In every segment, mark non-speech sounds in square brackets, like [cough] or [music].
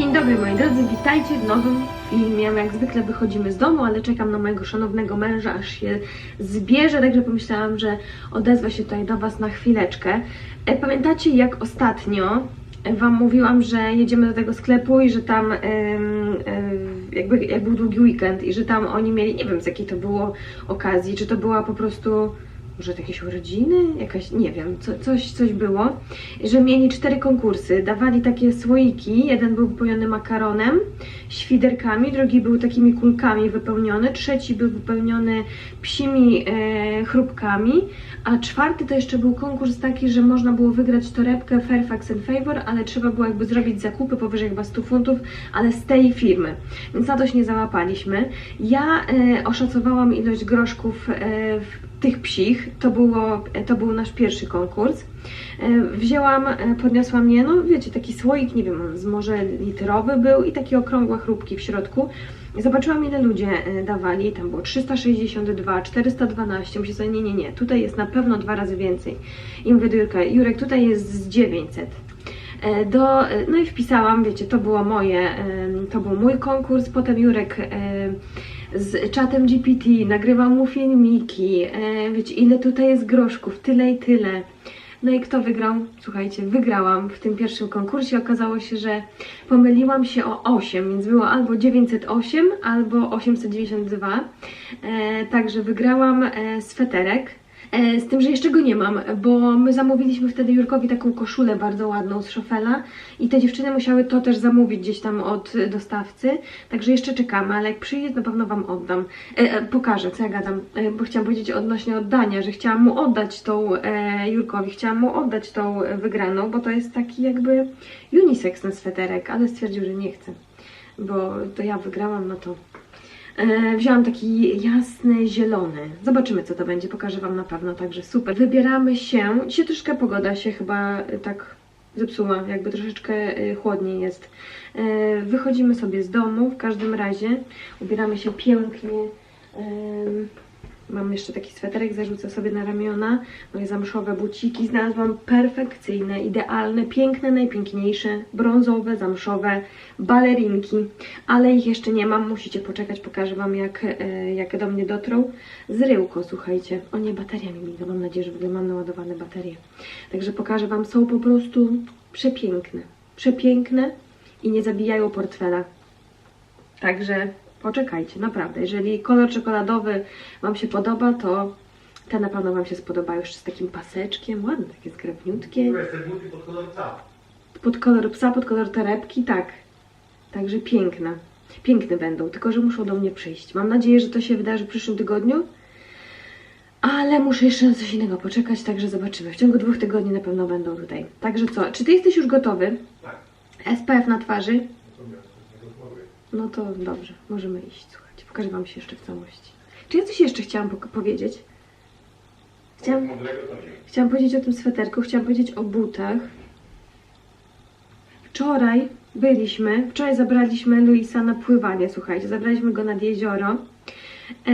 Dzień dobry moi drodzy, witajcie w nowym filmie. Jak zwykle wychodzimy z domu, ale czekam na mojego szanownego męża, aż się zbierze, także pomyślałam, że odezwę się tutaj do Was na chwileczkę. E, Pamiętacie jak ostatnio Wam mówiłam, że jedziemy do tego sklepu i że tam em, jakby jak był długi weekend i że tam oni mieli, nie wiem z jakiej to było okazji, czy to była po prostu może jakieś urodziny, jakaś, nie wiem, co, coś, coś było, że mieli cztery konkursy, dawali takie słoiki, jeden był wypełniony makaronem, świderkami, drugi był takimi kulkami wypełniony, trzeci był wypełniony psimi e, chrupkami, a czwarty to jeszcze był konkurs taki, że można było wygrać torebkę Fairfax and Favor, ale trzeba było jakby zrobić zakupy powyżej chyba 100 funtów, ale z tej firmy, więc na to się nie załapaliśmy. Ja e, oszacowałam ilość groszków e, w tych psich, to, było, to był nasz pierwszy konkurs. E, Wzięłam, e, podniosłam je, no wiecie, taki słoik, nie wiem, z może litrowy był i takie okrągłe chrupki w środku. Zobaczyłam ile ludzie e, dawali, tam było 362, 412, myślę sobie, nie, nie, nie, tutaj jest na pewno dwa razy więcej. I mówię do Jurka, Jurek, tutaj jest z 900. E, Do, no i wpisałam, wiecie, to było moje, to był mój konkurs, potem Jurek z czatem GPT, nagrywam mu filmiki, e, wiecie, ile tutaj jest groszków, tyle i tyle. No i kto wygrał? Słuchajcie, wygrałam w tym pierwszym konkursie. Okazało się, że pomyliłam się o 8, więc było albo 908, albo 892. E, także wygrałam e, sweterek. E, Z tym, że jeszcze go nie mam, bo my zamówiliśmy wtedy Jurkowi taką koszulę bardzo ładną z szofela i te dziewczyny musiały to też zamówić gdzieś tam od dostawcy, także jeszcze czekamy, ale jak przyjdzie, na pewno Wam oddam. E, e, pokażę, co ja gadam, e, bo chciałam powiedzieć odnośnie oddania, że chciałam mu oddać tą e, Jurkowi, chciałam mu oddać tą wygraną, bo to jest taki jakby unisex ten sweterek, ale stwierdził, że nie chce, bo to ja wygrałam, no to E, Wzięłam taki jasny, zielony. Zobaczymy, co to będzie. Pokażę Wam na pewno, także super. Wybieramy się. Dzisiaj troszkę pogoda się chyba e, tak zepsuła, jakby troszeczkę e, chłodniej jest. Wychodzimy sobie z domu, w każdym razie. Ubieramy się pięknie. Mam jeszcze taki sweterek, zarzucę sobie na ramiona. Moje zamszowe buciki znalazłam perfekcyjne, idealne, piękne, najpiękniejsze, brązowe, zamszowe balerinki. Ale ich jeszcze nie mam, musicie poczekać, pokażę Wam jak, e, jak do mnie dotrą. Z ryłko, słuchajcie. O nie, bateria mi miga, mam nadzieję, że w ogóle mam naładowane baterie. Także pokażę Wam, są po prostu przepiękne. Przepiękne i nie zabijają portfela. Także poczekajcie, naprawdę. Jeżeli kolor czekoladowy Wam się podoba, to te na pewno Wam się spodobają jeszcze z takim paseczkiem. Ładne, takie zgrabniutkie. Buty pod kolor psa. Pod kolor psa, pod kolor torebki, tak. Także piękne. Piękne będą, tylko że muszą do mnie przyjść. Mam nadzieję, że to się wydarzy w przyszłym tygodniu. Ale muszę jeszcze na coś innego poczekać, także zobaczymy. W ciągu dwóch tygodni na pewno będą tutaj. Także co, czy Ty jesteś już gotowy? Tak. SPF na twarzy? Natomiast to jest głowy. No to dobrze, możemy iść, słuchajcie. Pokażę Wam się jeszcze w całości. Czy ja coś jeszcze chciałam powiedzieć? Chciałam, chciałam powiedzieć o tym sweterku, chciałam powiedzieć o butach. Wczoraj byliśmy, wczoraj zabraliśmy Luisa na pływanie, słuchajcie, zabraliśmy go nad jezioro. E,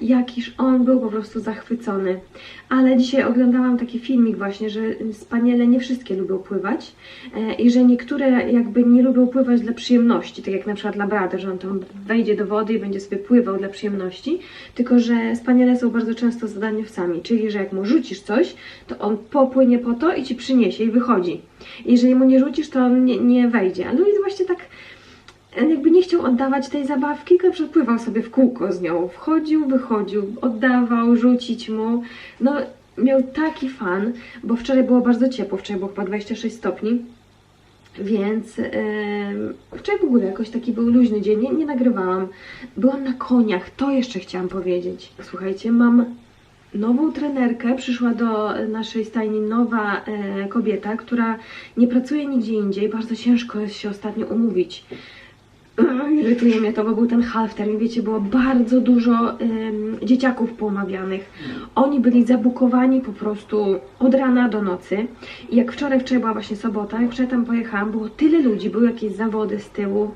jakiż on był po prostu zachwycony. Ale dzisiaj oglądałam taki filmik właśnie, że spaniele nie wszystkie lubią pływać e, i że niektóre jakby nie lubią pływać dla przyjemności, tak jak na przykład labrador, że on tam wejdzie do wody i będzie sobie pływał dla przyjemności, tylko że spaniele są bardzo często zadaniowcami, czyli że jak mu rzucisz coś, to on popłynie po to i ci przyniesie i wychodzi. Jeżeli mu nie rzucisz, to on nie, nie wejdzie. A Louis właśnie tak jakby nie chciał oddawać tej zabawki, tylko przepływał sobie w kółko z nią. Wchodził, wychodził, oddawał, rzucić mu. No, miał taki fan, bo wczoraj było bardzo ciepło, wczoraj było chyba 26 stopni. Więc em, wczoraj w ogóle jakoś taki był luźny dzień, nie, nie nagrywałam. Byłam na koniach, to jeszcze chciałam powiedzieć. Słuchajcie, mam nową trenerkę, przyszła do naszej stajni nowa e, kobieta, która nie pracuje nigdzie indziej. Bardzo ciężko jest się ostatnio umówić. Irytuje mnie to, bo był ten half termin, wiecie, było bardzo dużo em, dzieciaków poumawianych. Oni byli zabukowani po prostu od rana do nocy. I jak wczoraj, wczoraj była właśnie sobota, jak wczoraj tam pojechałam, było tyle ludzi, były jakieś zawody z tyłu,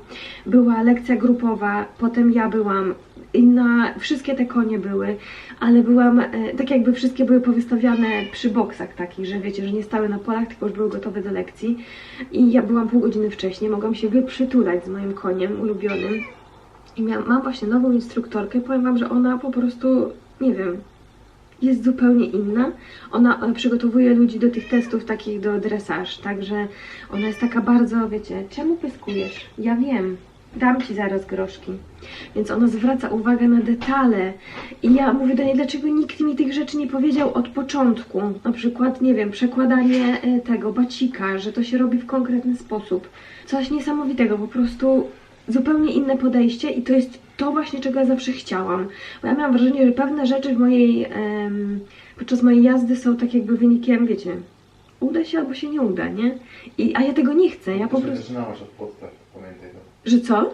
była lekcja grupowa, potem ja byłam i na wszystkie te konie były, ale byłam, e, tak jakby wszystkie były powystawiane przy boksach takich, że wiecie, że nie stały na polach, tylko już były gotowe do lekcji. I ja byłam pół godziny wcześniej, mogłam się wyprzytulać z moim koniem ulubionym. I miałam, mam właśnie nową instruktorkę, powiem Wam, że ona po prostu, nie wiem, jest zupełnie inna. Ona e, przygotowuje ludzi do tych testów takich do dresaż, także ona jest taka bardzo, wiecie, czemu pyskujesz? Ja wiem, dam Ci zaraz groszki. Więc ona zwraca uwagę na detale i ja mówię do niej, dlaczego nikt mi tych rzeczy nie powiedział od początku. Na przykład, nie wiem, przekładanie e, tego bacika, że to się robi w konkretny sposób. Coś niesamowitego, po prostu zupełnie inne podejście i to jest to właśnie, czego ja zawsze chciałam. Bo ja miałam wrażenie, że pewne rzeczy w mojej, em, podczas mojej jazdy są tak jakby wynikiem, wiecie, uda się albo się nie uda, nie? I, a ja tego nie chcę, ja po prostu... Zaczynałaś od podstaw, pamiętaj to. Że co?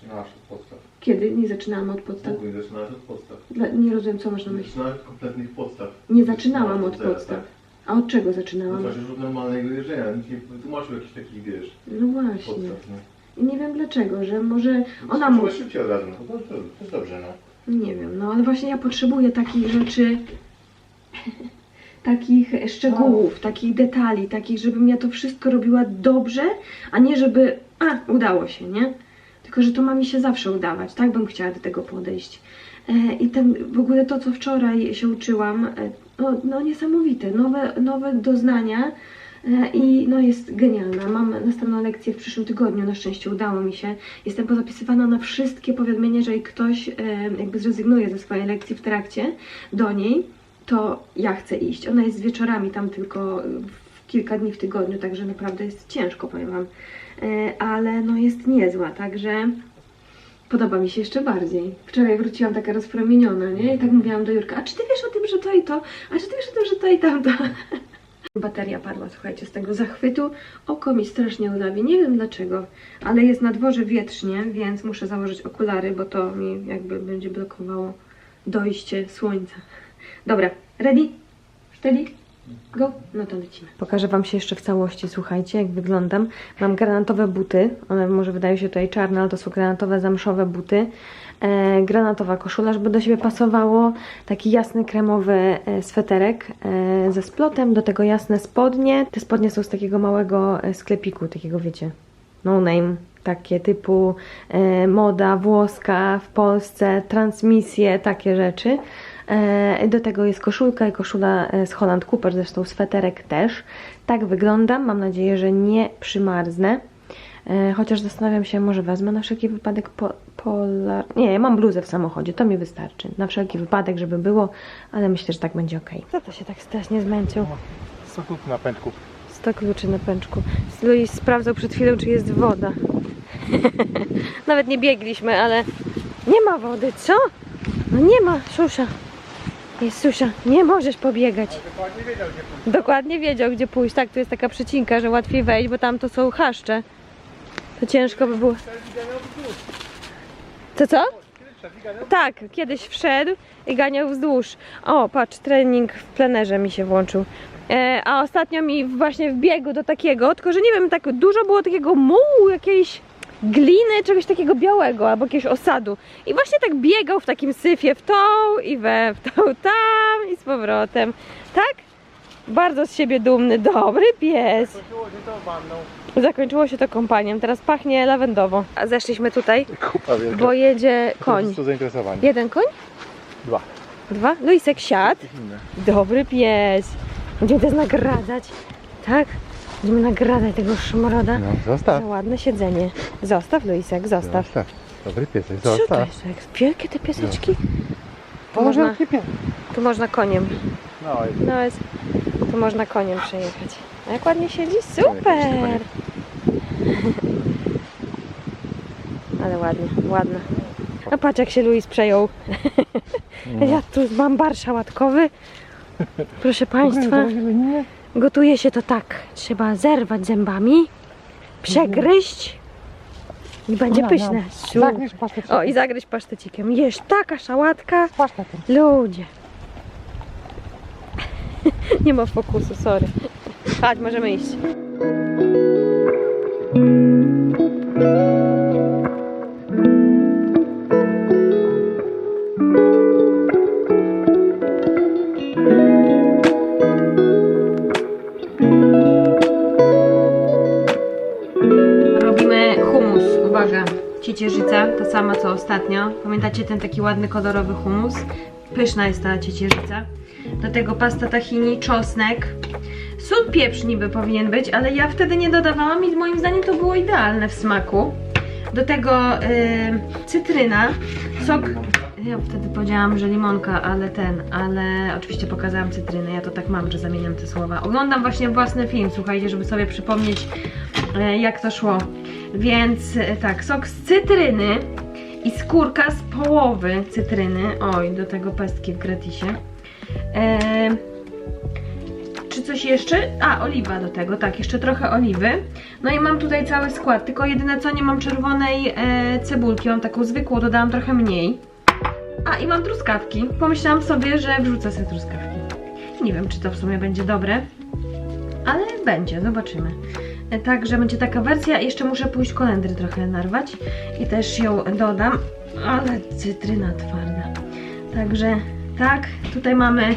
Zaczynałaś od podstaw. Kiedy? Nie zaczynałam od podstaw. Mógł zaczynałaś od podstaw. Dla, nie rozumiem, co masz na myśli. Zaczynałaś od kompletnych podstaw. Nie zaczynałam od zera, podstaw. tak. A od czego No zaczynałam? to już od normalnego jeżdżenia. Nikt nie wytłumaczył jakichś takich, wiesz, No właśnie. podstaw, nie? I nie wiem dlaczego, że może ona Ona musi... szybciej od razu, no to, to, to jest dobrze, no. Nie wiem, no ale właśnie ja potrzebuję takich rzeczy, takich szczegółów, takich detali, takich, żebym ja to wszystko robiła dobrze, a nie żeby, a, udało się, nie? Tylko, że to ma mi się zawsze udawać, tak bym chciała do tego podejść. E, I ten, w ogóle to, co wczoraj się uczyłam, e, no, no niesamowite, nowe, nowe doznania e, i no jest genialna. Mam następną lekcję w przyszłym tygodniu, na szczęście udało mi się. Jestem pozapisywana na wszystkie powiadomienia, jeżeli ktoś e, jakby zrezygnuje ze swojej lekcji w trakcie do niej, to ja chcę iść. Ona jest wieczorami tam tylko kilka dni w tygodniu, także naprawdę jest ciężko, powiem Wam. E, Ale no jest niezła, także podoba mi się jeszcze bardziej. Wczoraj wróciłam taka rozpromieniona, nie? I tak mówiłam do Jurka, a czy ty wiesz o tym, że to i to? A czy ty wiesz o tym, że to i tamto? [laughs] Bateria padła, słuchajcie, z tego zachwytu. Oko mi strasznie udawi, nie wiem dlaczego, ale jest na dworze wietrznie, więc muszę założyć okulary, bo to mi jakby będzie blokowało dojście słońca. Dobra, ready? Ready? Go? No to lecimy. Pokażę Wam się jeszcze w całości, słuchajcie, jak wyglądam. Mam granatowe buty, one może wydają się tutaj czarne, ale to są granatowe, zamszowe buty. E, granatowa koszula, żeby do siebie pasowało. Taki jasny, kremowy e, sweterek e, ze splotem, do tego jasne spodnie. Te spodnie są z takiego małego e, sklepiku, takiego wiecie, no name. Takie typu e, moda włoska w Polsce, transmisje, takie rzeczy. E, Do tego jest koszulka i koszula e, z Holland Cooper, zresztą sweterek też. Tak wyglądam, mam nadzieję, że nie przymarznę. E, Chociaż zastanawiam się, może wezmę na wszelki wypadek po, polar... Nie, ja mam bluzę w samochodzie, to mi wystarczy. Na wszelki wypadek, żeby było, ale myślę, że tak będzie ok. Co to się tak strasznie zmęczył? Sokół na pęczku. 100 kluczy na pęczku. Luis sprawdzał przed chwilą, czy jest woda. [laughs] Nawet nie biegliśmy, ale nie ma wody, co? No nie ma, Susza. Jest Susia, nie możesz pobiegać. Dokładnie wiedział, gdzie pójść. Dokładnie wiedział, gdzie pójść. Tak, tu jest taka przecinka, że łatwiej wejść, bo tam to są chaszcze. To ciężko by było. Co, co? Tak, kiedyś wszedł i ganiał wzdłuż. O, patrz, trening w plenerze mi się włączył. E, a ostatnio mi właśnie w biegu do takiego, tylko że nie wiem, tak dużo było takiego mułu, jakiejś gliny, czegoś takiego białego albo jakiegoś osadu. I właśnie tak biegał w takim syfie w tą i we, w tą tam i z powrotem. Tak? Bardzo z siebie dumny, dobry pies. Chodziło się to wanną. Zakończyło się to kąpaniem, teraz pachnie lawendowo. A zeszliśmy tutaj, Kupa wielka. bo jedzie koń. To zainteresowanie. Jeden koń? Dwa. Dwa? Luisek siadł. Inne. Dobry pies. Będziemy teraz nagradzać. Tak? Będziemy nagradzać tego szmroda No, za zostaw. ładne siedzenie. Zostaw, Luisek, zostaw. Zostaw. Dobry piesek, zostaw. jest? Jak wielkie te pieseczki? Tu można, pies. tu można koniem. No, jest. No jest, tu można koniem przejechać. A jak ładnie siedzi? No, Super! [laughs] Ale ładnie, ładne. A patrz jak się Luis przejął. [laughs] Ja tu mam bar szałatkowy. Proszę Państwa, gotuje się to tak. Trzeba zerwać zębami, przegryźć i będzie pyszne. Su- Zagniesz pasztę. O i zagryźć pasztecikiem. Jesz taka szałatka. Ludzie. [laughs] Nie ma fokusu, sorry. Chodź, możemy iść. Sama co ostatnio. Pamiętacie ten taki ładny, kolorowy humus? Pyszna jest ta ciecierzyca. Do tego pasta tahini, czosnek. Sól pieprz niby powinien być, ale ja wtedy nie dodawałam i moim zdaniem to było idealne w smaku. Do tego y, cytryna, sok. Ja wtedy powiedziałam, że limonka, ale ten, ale oczywiście pokazałam cytrynę. Ja to tak mam, że zamieniam te słowa. Oglądam właśnie własny film, słuchajcie, żeby sobie przypomnieć, e, jak to szło. Więc e, tak, sok z cytryny i skórka z połowy cytryny. Oj, do tego pestki w gratisie. E, czy coś jeszcze? A, oliwa do tego, tak, jeszcze trochę oliwy. No i mam tutaj cały skład, tylko jedyne co, nie mam czerwonej e, cebulki, mam taką zwykłą, dodałam trochę mniej. A, i mam truskawki. Pomyślałam sobie, że wrzucę sobie truskawki. Nie wiem, czy to w sumie będzie dobre, ale będzie, zobaczymy. Także będzie taka wersja. Jeszcze muszę pójść kolendry trochę narwać i też ją dodam, ale cytryna twarda. Także tak, tutaj mamy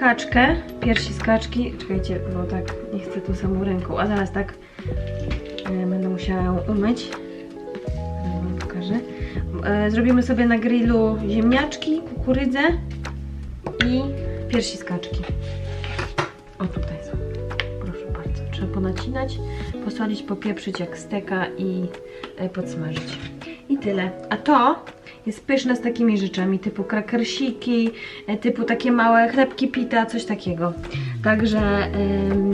kaczkę, piersi z kaczki. Czekajcie, bo tak nie chcę tu samą ręką, a zaraz tak e, będę musiała ją umyć. Wam pokażę. E, Zrobimy sobie na grillu ziemniaczki, kukurydzę i piersi z kaczki. O, tutaj są. Proszę bardzo. Trzeba ponacinać, posolić, popieprzyć jak steka i e, podsmażyć. I tyle. A to jest pyszne z takimi rzeczami typu krakersiki, e, typu takie małe chlebki pita, coś takiego. Także em,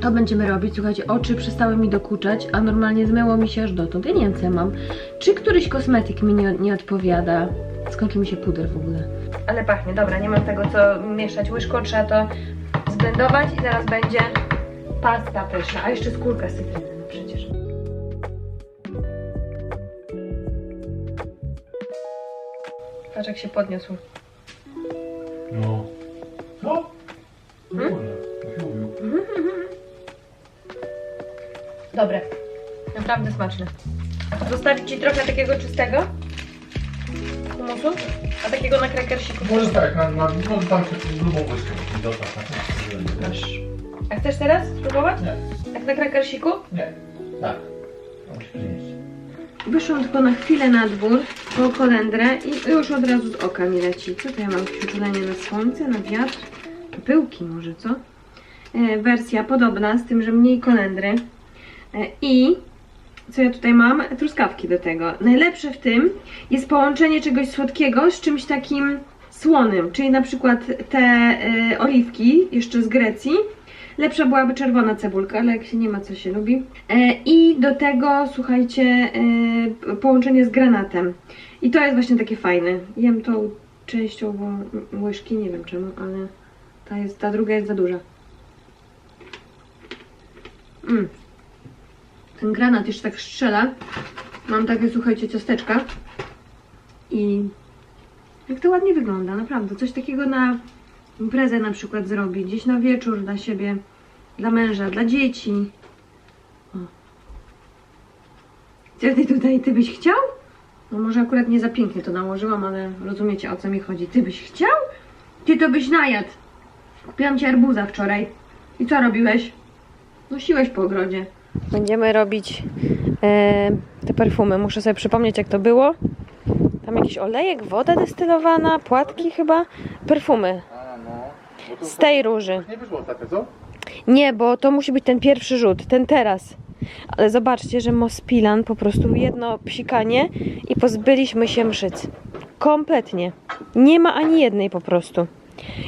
to będziemy robić. Słuchajcie, oczy przestały mi dokuczać, a normalnie zmyło mi się aż dotąd. Ja nie wiem co mam. Czy któryś kosmetyk mi nie, nie odpowiada? Skończył mi się puder w ogóle. Ale pachnie, dobra, nie mam tego co mieszać łyżką, trzeba to zblendować i zaraz będzie pasta pyszna. A jeszcze skórka z cytryny, no przecież. Patrz jak się podniósł. No. No Hmm? kurde, jak mówił. Dobre. Naprawdę smaczne. Zostawić Ci trochę takiego czystego humusu, a takiego na krakersiku. Może tak, na, na, no tam się grubą łyżkę i dostaw? Masz. A chcesz teraz spróbować? Nie, Jak na krakersiku? nie, tak. Ci przynieść. Wyszłam tylko na chwilę na dwór po kolendrę i już od razu z oka mi leci. Co to ja mam? Przyczulenie na słońce, na wiatr? Pyłki może, co? E, wersja podobna, z tym, że mniej kolendry. E, I co ja tutaj mam? Truskawki do tego. Najlepsze w tym jest połączenie czegoś słodkiego z czymś takim słonym, czyli na przykład te e, oliwki jeszcze z Grecji. Lepsza byłaby czerwona cebulka, ale jak się nie ma, co się lubi. E, I do tego, słuchajcie, e, połączenie z granatem. I to jest właśnie takie fajne. Jem tą częściowo łyżki, nie wiem czemu, ale ta, jest, ta druga jest za duża. Mm. Ten granat jeszcze tak strzela. Mam takie, słuchajcie, ciasteczka. I jak to ładnie wygląda, naprawdę. Coś takiego na imprezę na przykład zrobić, gdzieś na wieczór dla siebie, dla męża, dla dzieci. O. Co ty tutaj, ty byś chciał? No może akurat nie za pięknie to nałożyłam, ale rozumiecie o co mi chodzi. Ty byś chciał? Ty to byś najadł. Kupiłam ci arbuza wczoraj. I co robiłeś? Nosiłeś po ogrodzie. Będziemy robić e, te perfumy. Muszę sobie przypomnieć jak to było. Tam jakiś olejek, woda destylowana, płatki chyba. Perfumy z tej róży. nie wyszło ostatnio, co? Nie, bo to musi być ten pierwszy rzut, ten teraz. Ale zobaczcie, że Mospilan po prostu jedno psikanie i pozbyliśmy się mszyc. Kompletnie. Nie ma ani jednej po prostu.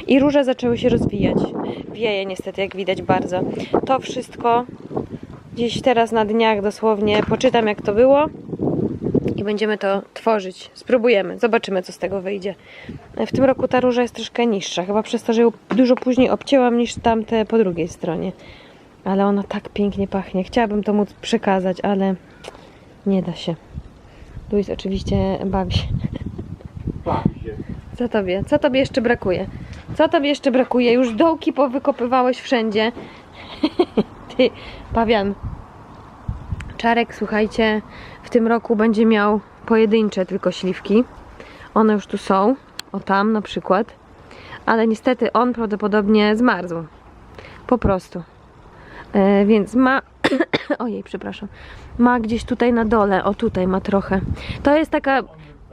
I róże zaczęły się rozwijać. Wieje niestety, jak widać bardzo. To wszystko Gdzieś teraz na dniach dosłownie poczytam jak to było i będziemy to tworzyć. Spróbujemy, zobaczymy co z tego wyjdzie. W tym roku ta róża jest troszkę niższa, chyba przez to, że ją dużo później obcięłam niż tamte po drugiej stronie. Ale ona tak pięknie pachnie. Chciałabym to móc przekazać, ale nie da się. Luis oczywiście bawi się. Bawi się. Co tobie? Co tobie jeszcze brakuje? Co tobie jeszcze brakuje? Już dołki powykopywałeś wszędzie. [laughs] Ty, pawian. Czarek, słuchajcie, w tym roku będzie miał pojedyncze tylko śliwki. One już tu są. O tam na przykład. Ale niestety on prawdopodobnie zmarzł. Po prostu. E, więc ma. [coughs] Ojej, przepraszam. Ma gdzieś tutaj na dole. O tutaj ma trochę. To jest taka.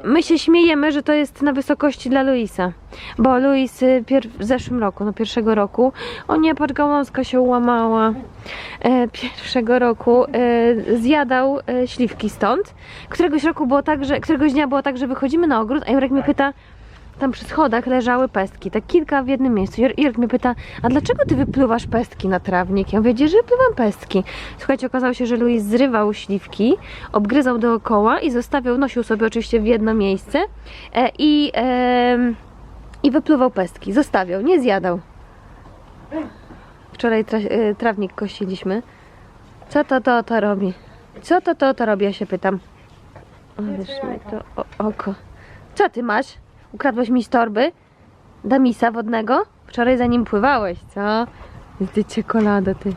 My się śmiejemy, że to jest na wysokości dla Luisa. Bo Luis y, w zeszłym roku, no pierwszego roku, o nie, patrz, gałązka się ułamała. E, pierwszego roku e, zjadał e, śliwki stąd. Któregoś roku było tak, że, któregoś dnia było tak, że wychodzimy na ogród, a Jurek mnie pyta, tam przy schodach leżały pestki, tak kilka w jednym miejscu. Jurek mnie pyta, a dlaczego ty wypluwasz pestki na trawnik? Ja mówię, że wypluwam pestki? Słuchajcie, okazało się, że Luis zrywał śliwki, obgryzał dookoła i zostawiał, nosił sobie oczywiście w jedno miejsce e, i, em, i wypluwał pestki. Zostawiał, nie zjadał. Wczoraj tra e, trawnik kosiliśmy. Co to to to robi? Co to to to robi? Ja się pytam. Ależ mi to oko. Co ty masz? Ukradłeś mi z torby? Damisa wodnego? Wczoraj za nim pływałeś, co? Ty czekolada, ty.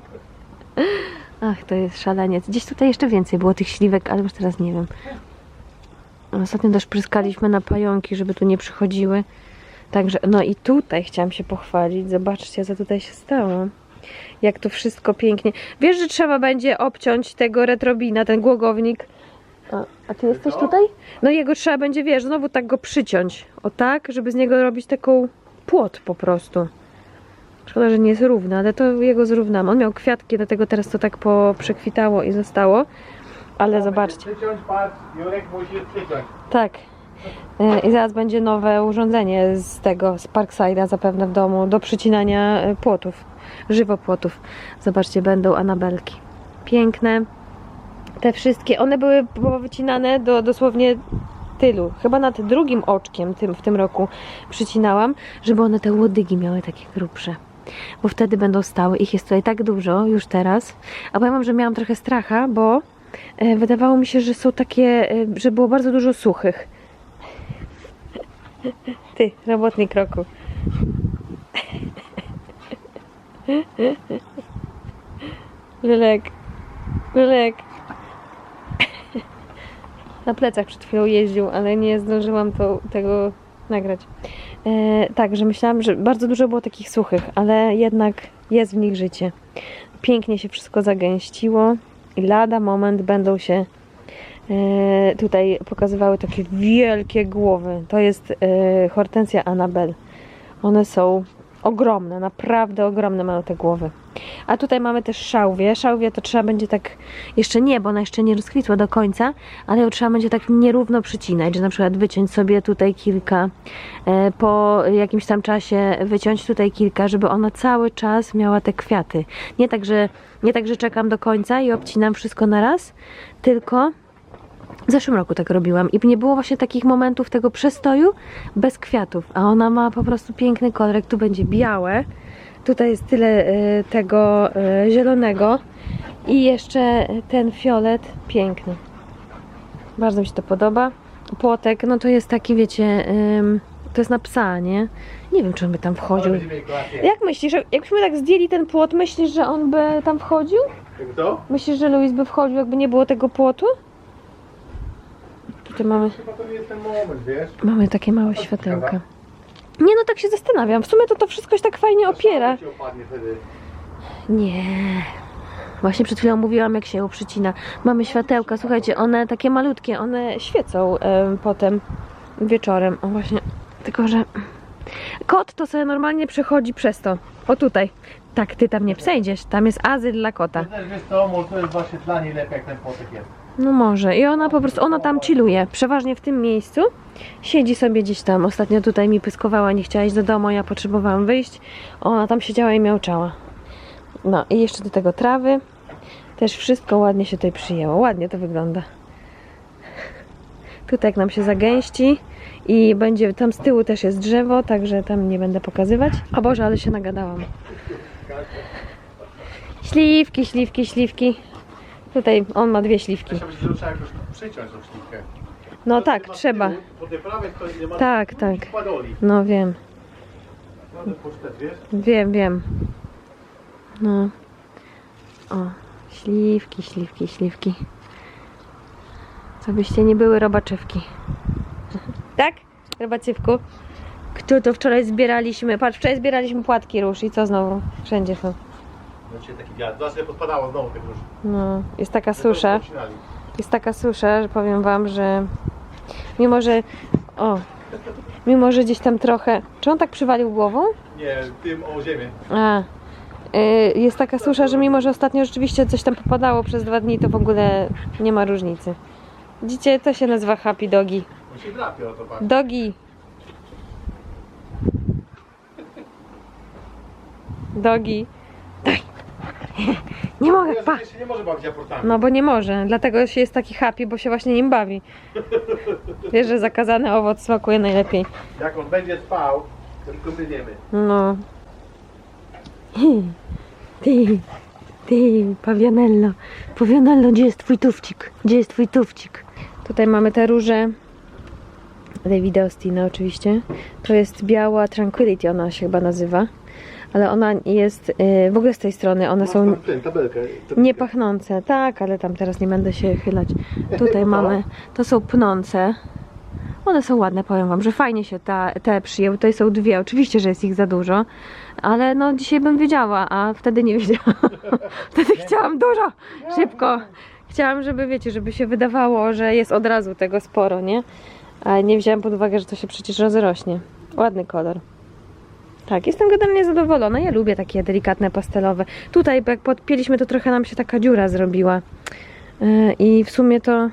[laughs] Ach, to jest szaleniec. Gdzieś tutaj jeszcze więcej było tych śliwek, ale już teraz nie wiem. Ostatnio też pryskaliśmy na pająki, żeby tu nie przychodziły. Także, no i tutaj chciałam się pochwalić. Zobaczcie, co tutaj się stało. Jak to wszystko pięknie. Wiesz, że trzeba będzie obciąć tego retrobina, ten głogownik. A, ty jesteś tutaj? No jego trzeba będzie, wiesz, znowu tak go przyciąć. O tak, żeby z niego robić taką płot po prostu. Szkoda, że nie jest równy, ale to jego zrównam. On miał kwiatki, dlatego teraz to tak poprzekwitało i zostało. Ale zobaczcie. Przyciąć, patrz, Jurek musi przyciąć. Tak. E, I zaraz będzie nowe urządzenie z tego, z Parkside'a zapewne w domu, do przycinania e, płotów, żywopłotów. Zobaczcie, będą anabelki. Piękne. Te wszystkie, one były wycinane do dosłownie tylu. Chyba nad drugim oczkiem tym, w tym roku przycinałam, żeby one te łodygi miały takie grubsze. Bo wtedy będą stały. Ich jest tutaj tak dużo już teraz. A powiem wam, że miałam trochę stracha, bo e, wydawało mi się, że są takie, e, że było bardzo dużo suchych. [laughs] Ty, robotnik roku. [laughs] Lelek. Lelek. Na plecach przed chwilą jeździł, ale nie zdążyłam to, tego nagrać. E, tak, że myślałam, że bardzo dużo było takich suchych, ale jednak jest w nich życie. Pięknie się wszystko zagęściło i lada moment będą się e, tutaj pokazywały takie wielkie głowy. To jest e, hortensja Annabel. One są ogromne, naprawdę ogromne mają te głowy. A tutaj mamy też szałwię. Szałwię to trzeba będzie tak, jeszcze nie, bo ona jeszcze nie rozkwitła do końca, ale ją trzeba będzie tak nierówno przycinać, że na przykład wyciąć sobie tutaj kilka, e, po jakimś tam czasie wyciąć tutaj kilka, żeby ona cały czas miała te kwiaty. Nie tak, że, nie tak, że czekam do końca i obcinam wszystko na raz, tylko w zeszłym roku tak robiłam i nie było właśnie takich momentów tego przestoju bez kwiatów, a ona ma po prostu piękny kolor, tu będzie białe, tutaj jest tyle e, tego e, zielonego i jeszcze ten fiolet piękny. Bardzo mi się to podoba. Płotek, no to jest taki, wiecie, em, to jest na psa, nie? Nie wiem, czy on by tam wchodził. Jak myślisz, jakbyśmy tak zdjęli ten płot, myślisz, że on by tam wchodził? Kto? Myślisz, że Louis by wchodził, jakby nie było tego płotu? Tutaj mamy, Chyba to nie jest ten moment, wiesz? mamy takie małe światełka. Nie no, tak się zastanawiam. W sumie to to wszystko się tak fajnie opiera. Nie. Właśnie przed chwilą mówiłam, jak się ją przycina. Mamy światełka, słuchajcie, one takie malutkie, one świecą em, potem wieczorem. O właśnie, tylko że kot to sobie normalnie przechodzi przez to. O tutaj. Tak, ty tam nie przejdziesz. Tam jest azyl dla kota. To też wiesz co, może to jest właśnie dla niej lepiej jak ten płotek jest. No może. I ona po prostu, ona tam chilluje. Przeważnie w tym miejscu. Siedzi sobie gdzieś tam. Ostatnio tutaj mi pyskowała, nie chciała iść do domu, ja potrzebowałam wyjść. Ona tam siedziała i miałczała. No i jeszcze do tego trawy. Też wszystko ładnie się tutaj przyjęło. Ładnie to wygląda. [laughs] Tutaj jak nam się zagęści i będzie, tam z tyłu też jest drzewo, także tam nie będę pokazywać. O Boże, ale się nagadałam. Śliwki, śliwki, śliwki. Tutaj on ma dwie śliwki. Trzeba jakoś przyciąć tą śliwkę. No To tak, trzeba. Tak, tak. No wiem, wiem, wiem. No. O, śliwki, śliwki, śliwki. Co byście nie były robaczywki. [laughs] Tak? Robacywku? Kto to wczoraj zbieraliśmy? Patrz, wczoraj zbieraliśmy płatki róż i co znowu? Wszędzie są. Dzisiaj taki wiatr. Zaraz sobie podpadało znowu tych róż. No, jest taka susza. Jest taka susza, że powiem wam, że mimo, że o, mimo, że gdzieś tam trochę, czy on tak przywalił głową? Nie, tym o ziemię. A, y, jest taka susza, że mimo, że ostatnio rzeczywiście coś tam popadało przez dwa dni, to w ogóle nie ma różnicy. Widzicie, to się nazywa happy dogi. On się drapie o to. Dogi. Dogi. Daj. [laughs] Nie mogę, pa. Się nie może bawić aportami. No bo nie może, dlatego się jest taki happy, bo się właśnie nim bawi. [laughs] Wiesz, że zakazany owoc smakuje najlepiej. Jak on będzie spał, to tylko my wiemy. No. Ty, ty, Pawianello. Pawianello, gdzie jest twój tufcik? Gdzie jest twój tufcik? Tutaj mamy te róże. Davida Ostina oczywiście. To jest biała Tranquility, ona się chyba nazywa. Ale ona jest, y, w ogóle z tej strony, one są Masz tam ten, tabelkę. nie pachnące. Tak, ale tam teraz nie będę się chylać. Tutaj [laughs] mamy, to są pnące. One są ładne, powiem wam, że fajnie się ta, te przyjęły. Tutaj są dwie, oczywiście, że jest ich za dużo, ale no dzisiaj bym wiedziała, a wtedy nie wiedziałam. [laughs] wtedy chciałam dużo, szybko. Chciałam, żeby wiecie, żeby się wydawało, że jest od razu tego sporo, nie? Ale nie wziąłem pod uwagę, że to się przecież rozrośnie. Ładny kolor. Tak, jestem generalnie zadowolona. Ja lubię takie delikatne pastelowe. Tutaj, jak podpięliśmy, to trochę nam się taka dziura zrobiła. Yy, I w sumie to.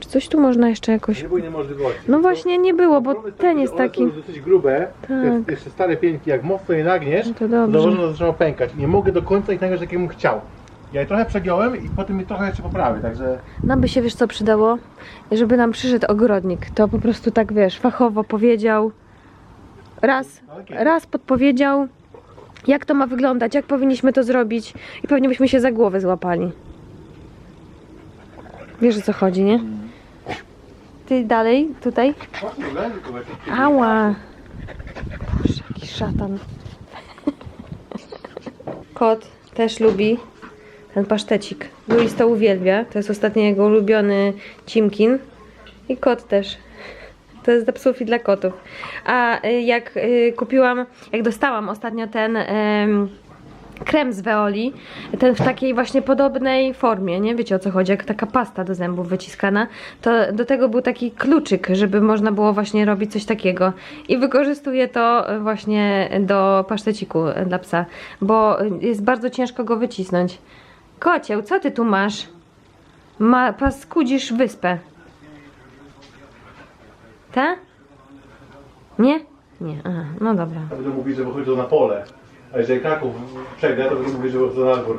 Czy coś tu można jeszcze jakoś. Nie było niemożliwości. No właśnie nie było, bo ten taki, jest że one taki. Są dosyć grube, Tak. to jest jeszcze stare pieńki, jak mocno je nagniesz, No to to dobrze. zaczęło pękać. Nie mogę do końca ich nagrać, jak bym chciał. Ja je trochę przegiąłem i potem je trochę jeszcze poprawię, także Nam by się wiesz co przydało? Żeby nam przyszedł ogrodnik. To po prostu tak wiesz, fachowo powiedział. Raz, raz podpowiedział, jak to ma wyglądać, jak powinniśmy to zrobić, i pewnie byśmy się za głowę złapali. Wiesz o co chodzi, nie? Ty dalej, tutaj? Ała! Boże, jaki szatan. Kot też lubi ten pasztecik. Luis to uwielbia. To jest ostatnio jego ulubiony cimkin. I kot też. To jest dla psów i dla kotów. A y, jak y, kupiłam, jak dostałam ostatnio ten em, krem z Veoli, ten w takiej właśnie podobnej formie, nie wiecie o co chodzi, jak taka pasta do zębów wyciskana, to do tego był taki kluczyk, żeby można było właśnie robić coś takiego. I wykorzystuję to właśnie do paszteciku dla psa, bo jest bardzo ciężko go wycisnąć. Kocieł, co ty tu masz? Ma, paskudzisz wyspę. Ta? Nie? Nie, aha, no dobra. Ja będę mówić, że wychodzą na pole. A jeżeli Kraków przegra, to będę mówić, że wychodzą na dwór.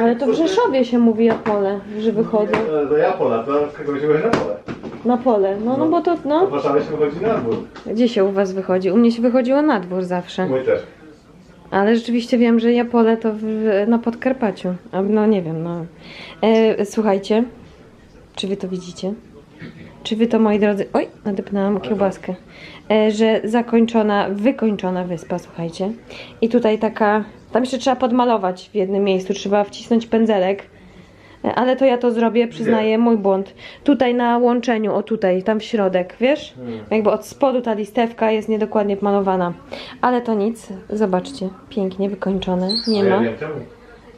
Ale to w Rzeszowie się mówi o pole, że wychodzą E, Do Japola, to Kraków się wychodzi na pole. na pole. No, no bo to, A no. w Warszawie się wychodzi na dwór. Gdzie się u was wychodzi? U mnie się wychodziło na dwór zawsze. Mój też. Ale rzeczywiście wiem, że Japole to w, na Podkarpaciu. A, No nie wiem, no. E, słuchajcie, czy wy to widzicie? Czy wy to, moi drodzy... Oj, nadepnęłam kiełbaskę. E, że zakończona, wykończona wyspa, słuchajcie. I tutaj taka... Tam jeszcze trzeba podmalować w jednym miejscu. Trzeba wcisnąć pędzelek. E, Ale to ja to zrobię, przyznaję, mój błąd. Tutaj na łączeniu, o tutaj, tam w środek, wiesz? Jakby od spodu ta listewka jest niedokładnie malowana. Ale to nic, zobaczcie, pięknie wykończone, nie ma.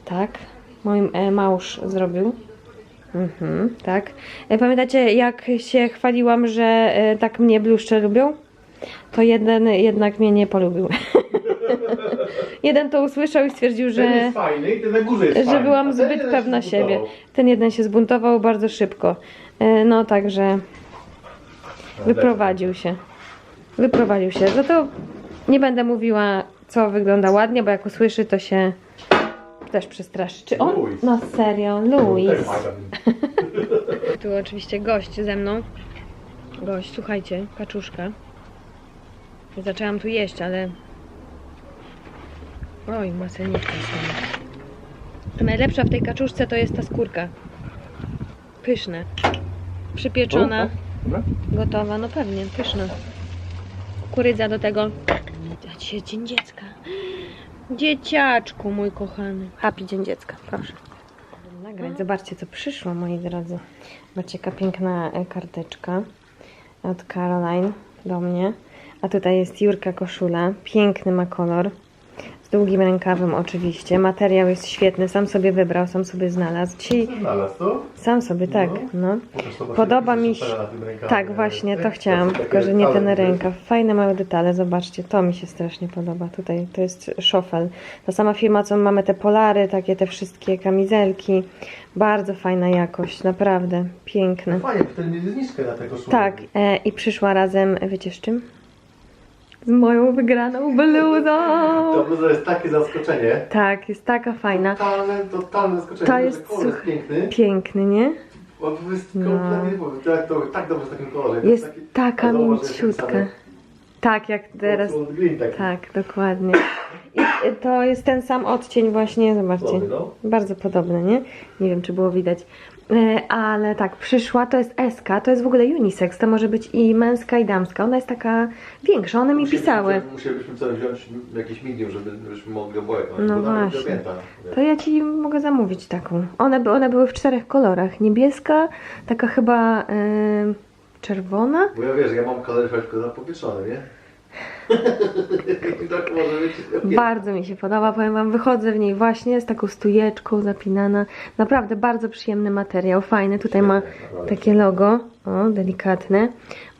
Tak, mój e, mąż zrobił. Mhm, tak. E, pamiętacie, jak się chwaliłam, że e, tak mnie bluszcze lubią? To jeden jednak mnie nie polubił. [laughs] jeden to usłyszał i stwierdził, że jest fajny i ten na górze jest że fajny. byłam zbyt pewna siebie. Ten jeden się zbuntował bardzo szybko. E, No także wyprowadził się. Wyprowadził się. Za to nie będę mówiła co wygląda ładnie, bo jak usłyszy, to się też przestraszy. Czy on? Louis. No serio, Louis. [laughs] Tu oczywiście gość ze mną. Gość, słuchajcie, kaczuszka. Zaczęłam tu jeść, ale... Oj, maseniczka stąd. Najlepsza w tej kaczuszce to jest ta skórka. Pyszne. Przypieczona, gotowa, no pewnie, pyszna. Kurydza do tego. A dzisiaj dzień dziecka. Dzieciaczku, mój kochany. Happy dzień dziecka, proszę. Nagrać. Zobaczcie, co przyszło, moi drodzy. Macie jaka piękna e, karteczka od Caroline do mnie. A tutaj jest Jurka koszula. Piękny ma kolor. Z długim rękawem oczywiście. Materiał jest świetny. Sam sobie wybrał, sam sobie znalazł. Dzisiaj Znalazł to? sam sobie, tak. No. Pokaż, zobacz, Podoba mi się. Tak, właśnie, to Tak, chciałam, tylko że nie ten rękaw. Fajne małe detale, zobaczcie, to mi się strasznie podoba. Tutaj to jest szofel. Ta sama firma, co mamy te polary, takie te wszystkie kamizelki. Bardzo fajna jakość, naprawdę, piękne. Fajnie, bo wtedy mieli zniżkę na tego. Tak, e, i przyszła razem, wiecie z czym? Z moją wygraną bluzą. To bluza jest takie zaskoczenie. Tak, jest taka fajna. Totalne, totalne zaskoczenie. To jest kolor jest piękny. Piękny, nie? On to jest kompletnie, no. tak, to, tak dobrze w takim kolorze. To Jest taki- taka jest mięciutka. Tak, jak teraz. Tak, dokładnie. I to jest ten sam odcień właśnie, zobaczcie. No. Bardzo podobny, nie? Nie wiem, czy było widać. E, Ale tak, przyszła, to jest SK, to jest w ogóle unisex, to może być i męska i damska. Ona jest taka większa, one mi Musielibyśmy pisały. Musielibyśmy sobie wziąć jakieś medium, żeby, żebyśmy mogli oboje. No właśnie. To ja ci mogę zamówić taką. One, one były w czterech kolorach. Niebieska, taka chyba e, czerwona. Bo ja wiesz, ja mam kaloryfer tylko zapowietrzony, nie? [laughs] Tak może być. Bardzo mi się podoba, powiem Wam, wychodzę w niej właśnie z taką stujeczką zapinana. Naprawdę bardzo przyjemny materiał, fajny. Tutaj ma takie logo, o, delikatne.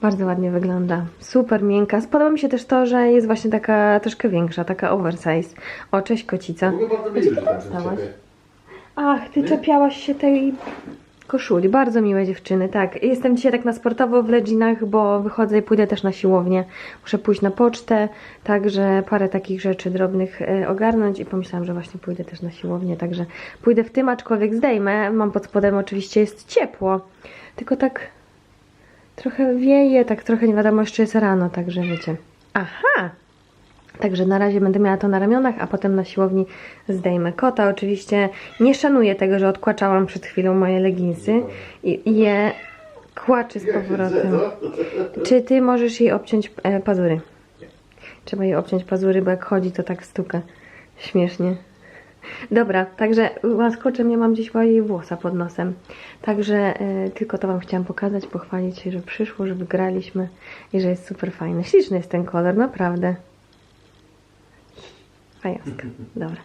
Bardzo ładnie wygląda. Super miękka. Spodoba mi się też to, że jest właśnie taka troszkę większa, taka oversize. O, cześć kocica. Ogóle bardzo że tam ciebie. Ach, ty czepiałaś się tej koszuli. Bardzo miłe dziewczyny, tak. Jestem dzisiaj tak na sportowo w legginach, bo wychodzę i pójdę też na siłownię. Muszę pójść na pocztę, także parę takich rzeczy drobnych e, ogarnąć i pomyślałam, że właśnie pójdę też na siłownię, także pójdę w tym, aczkolwiek zdejmę. Mam pod spodem oczywiście jest ciepło, tylko tak trochę wieje, tak trochę nie wiadomo, jeszcze jest rano, także wiecie. Aha! Także na razie będę miała to na ramionach, a potem na siłowni zdejmę kota. Oczywiście nie szanuję tego, że odkłaczałam przed chwilą moje leginsy i je kłaczy z powrotem. Czy ty możesz jej obciąć e, pazury? Trzeba jej obciąć pazury, bo jak chodzi, to tak stuka. Śmiesznie. Dobra, także łaskocze mnie mam gdzieś jej włosa pod nosem. Także e, tylko to Wam chciałam pokazać, pochwalić się, że przyszło, że wygraliśmy i że jest super fajny. Śliczny jest ten kolor, naprawdę. Fajowska. Dobra.